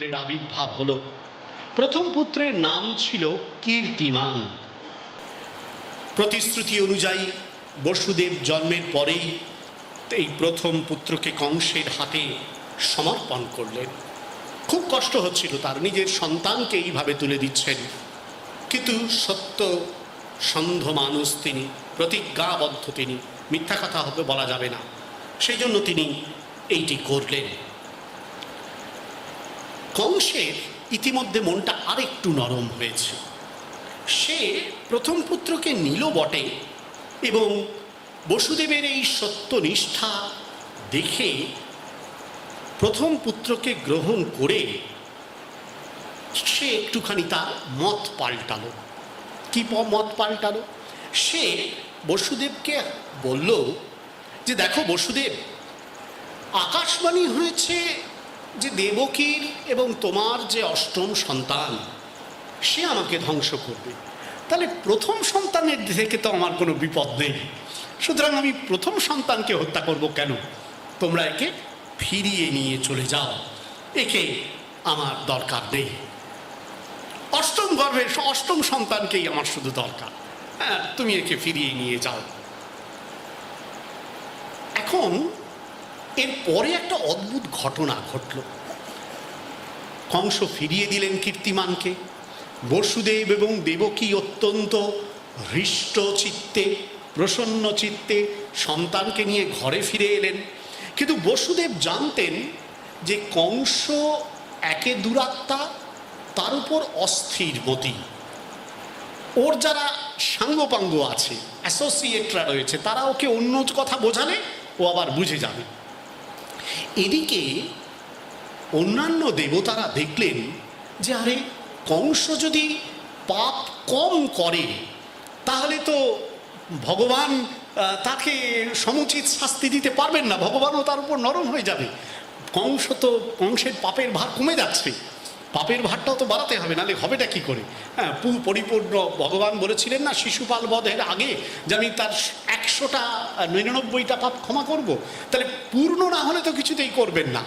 পুত্রের আবির্ভাব হলো। প্রথম পুত্রের নাম ছিল কীর্তিমান। প্রতিশ্রুতি অনুযায়ী বসুদেব জন্মের পরেই এই প্রথম পুত্রকে কংসের হাতে সমর্পণ করলেন। খুব কষ্ট হচ্ছিল তার, নিজের সন্তানকে এইভাবে তুলে দিচ্ছেন। কিন্তু সত্য সন্ধ মানুষ তিনি, প্রতিজ্ঞাবদ্ধ তিনি, মিথ্যা কথা হবে বলা যাবে না। সেই জন্য তিনি এইটি করলেন। কংসের ইতিমধ্যে মনটা আরেকটু নরম হয়েছে। সে প্রথম পুত্রকে নিল বটে এবং বসুদেবের এই সত্যনিষ্ঠা দেখে প্রথম পুত্রকে গ্রহণ করে সে একটুখানি তার মত পাল্টালো। কি মত পাল্টালো? সে বসুদেবকে বলল যে, দেখো বসুদেব, আকাশবাণী হয়েছে যে দেবকীর এবং তোমার যে অষ্টম সন্তান, সে আমাকে ধ্বংস করবে। তাহলে প্রথম সন্তানের থেকে তো আমার কোনো বিপদ নেই। সুতরাং আমি প্রথম সন্তানকে হত্যা করব কেন? তোমরা একে ফিরিয়ে নিয়ে চলে যাও। একে আমার দরকার নেই। অষ্টম গর্ভের অষ্টম সন্তানকেই আমার শুধু দরকার। হ্যাঁ তুমি একে ফিরিয়ে নিয়ে যাও। এখন এর পরে একটা অদ্ভুত ঘটনা ঘটল। কংস ফিরিয়ে দিলেন কীর্তিমানকে। বসুদেব এবং দেবকী অত্যন্ত হৃষ্ট চিত্তে, প্রসন্ন চিত্তে সন্তানকে নিয়ে ঘরে ফিরে এলেন। কিন্তু বসুদেব জানতেন যে কংস একে দুরাত্মা, তার উপর অস্থির মতি। ওর যারা সাঙ্গপাঙ্গ আছে অ্যাসোসিয়েটরা রয়েছে, তারা ওকে অন্য কথা বোঝালে ও আবার বুঝে যাবে। এদিকে অন্যান্য দেবতারা দেখলেন যে, আরে, কংস যদি পাপ কম করে, তাহলে তো ভগবান তাকে সমুচিত শাস্তি দিতে পারবেন না। ভগবানও তার উপর নরম হয়ে যাবে। কংস তো কংসের পাপের ভার কমে যাচ্ছে। পাপের ভারটাও তো বাড়াতে হবে নাহলে হবেটা কি করে? হ্যাঁ পু পরিপূর্ণ ভগবান বলেছিলেন না, শিশুপাল বধের আগে যে আমি তার একশোটা, নিরানব্বইটা পাপ ক্ষমা করব। তাহলে পূর্ণ না হলে তো কিছুতেই করবেন না।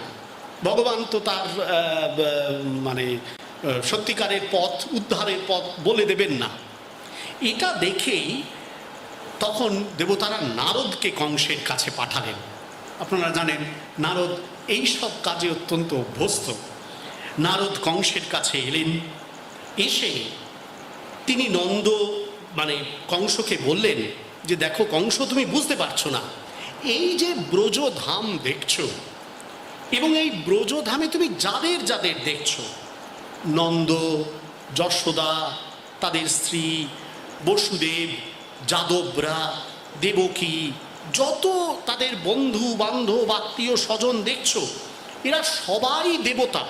ভগবান তো তার মানে সত্যিকারের পথ, উদ্ধারের পথ বলে দেবেন না। এটা দেখেই তখন দেবতারা নারদকে কংসের কাছে পাঠালেন। আপনারা জানেন, নারদ এই সব কাজে অত্যন্ত অভ্যস্ত। নারদ কংসের কাছে এলেন। এসে তিনি নন্দ মানে কংসকে বললেন যে, দেখো কংস, তুমি বুঝতে পারছ না। এই যে ব্রজধাম দেখছ এবং এই ব্রজধামে তুমি যাদের যাদের দেখছ, নন্দ, যশোদা, তাদের স্ত্রী, বসুদেব, যাদবরা, দেবকী, যত তাদের বন্ধু বান্ধব আত্মীয় স্বজন দেখছ, এরা সবাই দেবতা।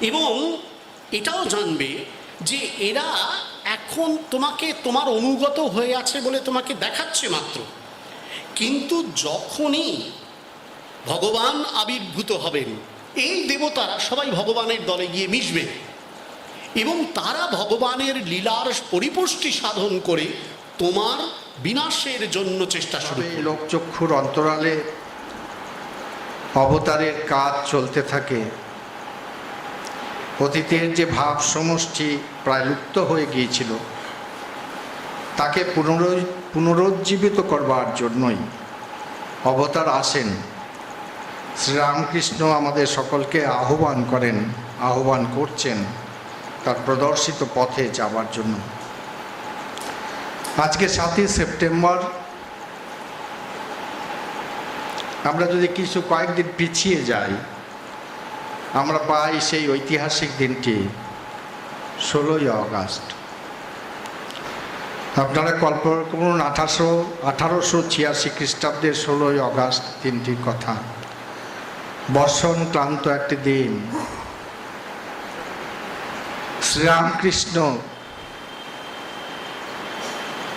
এবং এটাও জানবে যে এরা এখন তোমাকে তোমার অনুগত হয়ে আছে বলে তোমাকে দেখাচ্ছে মাত্র। কিন্তু যখনই ভগবান আবির্ভূত হবেন এই দেবতারা সবাই ভগবানের দলে গিয়ে মিশবে এবং তারা ভগবানের লীলার পরিপুষ্টি সাধন করে তোমার বিনাশের জন্য চেষ্টা শুরু লোকচক্ষুর অন্তরালে অবতারের কাজ চলতে থাকে। অতীতের যে ভাব সমষ্টি প্রায় লুপ্ত হয়ে গিয়েছিল, তাকে পুনর, পুনরুজ্জীবিত করবার জন্যই অবতার আসেন। শ্রীরামকৃষ্ণ আমাদের সকলকে আহ্বান করেন, আহ্বান করছেন তার প্রদর্শিত পথে যাবার জন্য। আজকে সাতই সেপ্টেম্বর, আমরা যদি কিছু কয়েকদিন পিছিয়ে যাই আমরা পাই সেই ঐতিহাসিক দিনটি, ষোলোই আগস্ট। আপনারা কল্পনা করুন আঠারোশো আঠারোশো ছিয়াশি খ্রিস্টাব্দের ষোলোই আগস্ট দিনটির কথা। বর্ষণ ক্লান্ত একটি দিন। শ্রীরামকৃষ্ণ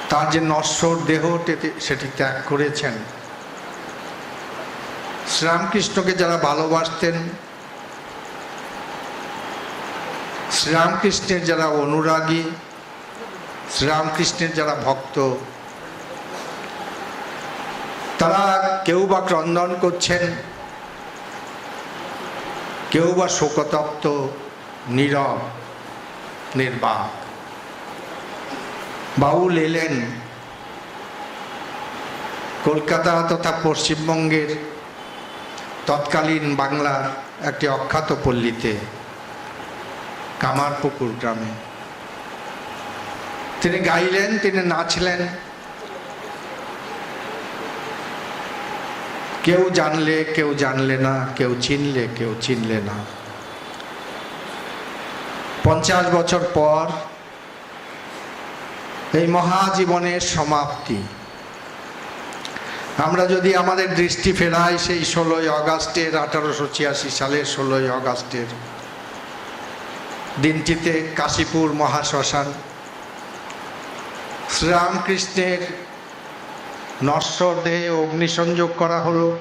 তার যে নশ্বর দেহটি সেটি ত্যাগ করেছেন। শ্রীরামকৃষ্ণকে যারা ভালোবাসতেন শ্রীরামকৃষ্ণের যারা অনুরাগী, শ্রীরামকৃষ্ণের যারা ভক্ত, তারা কেউ বা ক্রন্দন করছেন, কেউ বা শোকতপ্ত, নীরব, নির্বাক। বাউল এলেন কলকাতা তথা পশ্চিমবঙ্গের তৎকালীন বাংলার একটি অখ্যাত পল্লীতে। কামারপুকুর গ্রামে। তিনি গাইলেন, তিনি নাচলেন। কেউ জানলে কেউ জানলে না, কেউ চিনলে কেউ চিনলে না। পঞ্চাশ বছর পর এই মহাজীবনের সমাপ্তি। আমরা যদি আমাদের দৃষ্টি ফেরাই সেই ষোলোই অগাস্টের আঠারোশো ছিয়াশি সালের ষোলোই অগাস্টের দিনটিতে কাশীপুর মহাশ্মশান। শ্রীরামকৃষ্ণের নশ্বর দেহে অগ্নিসংযোগ করা হলো।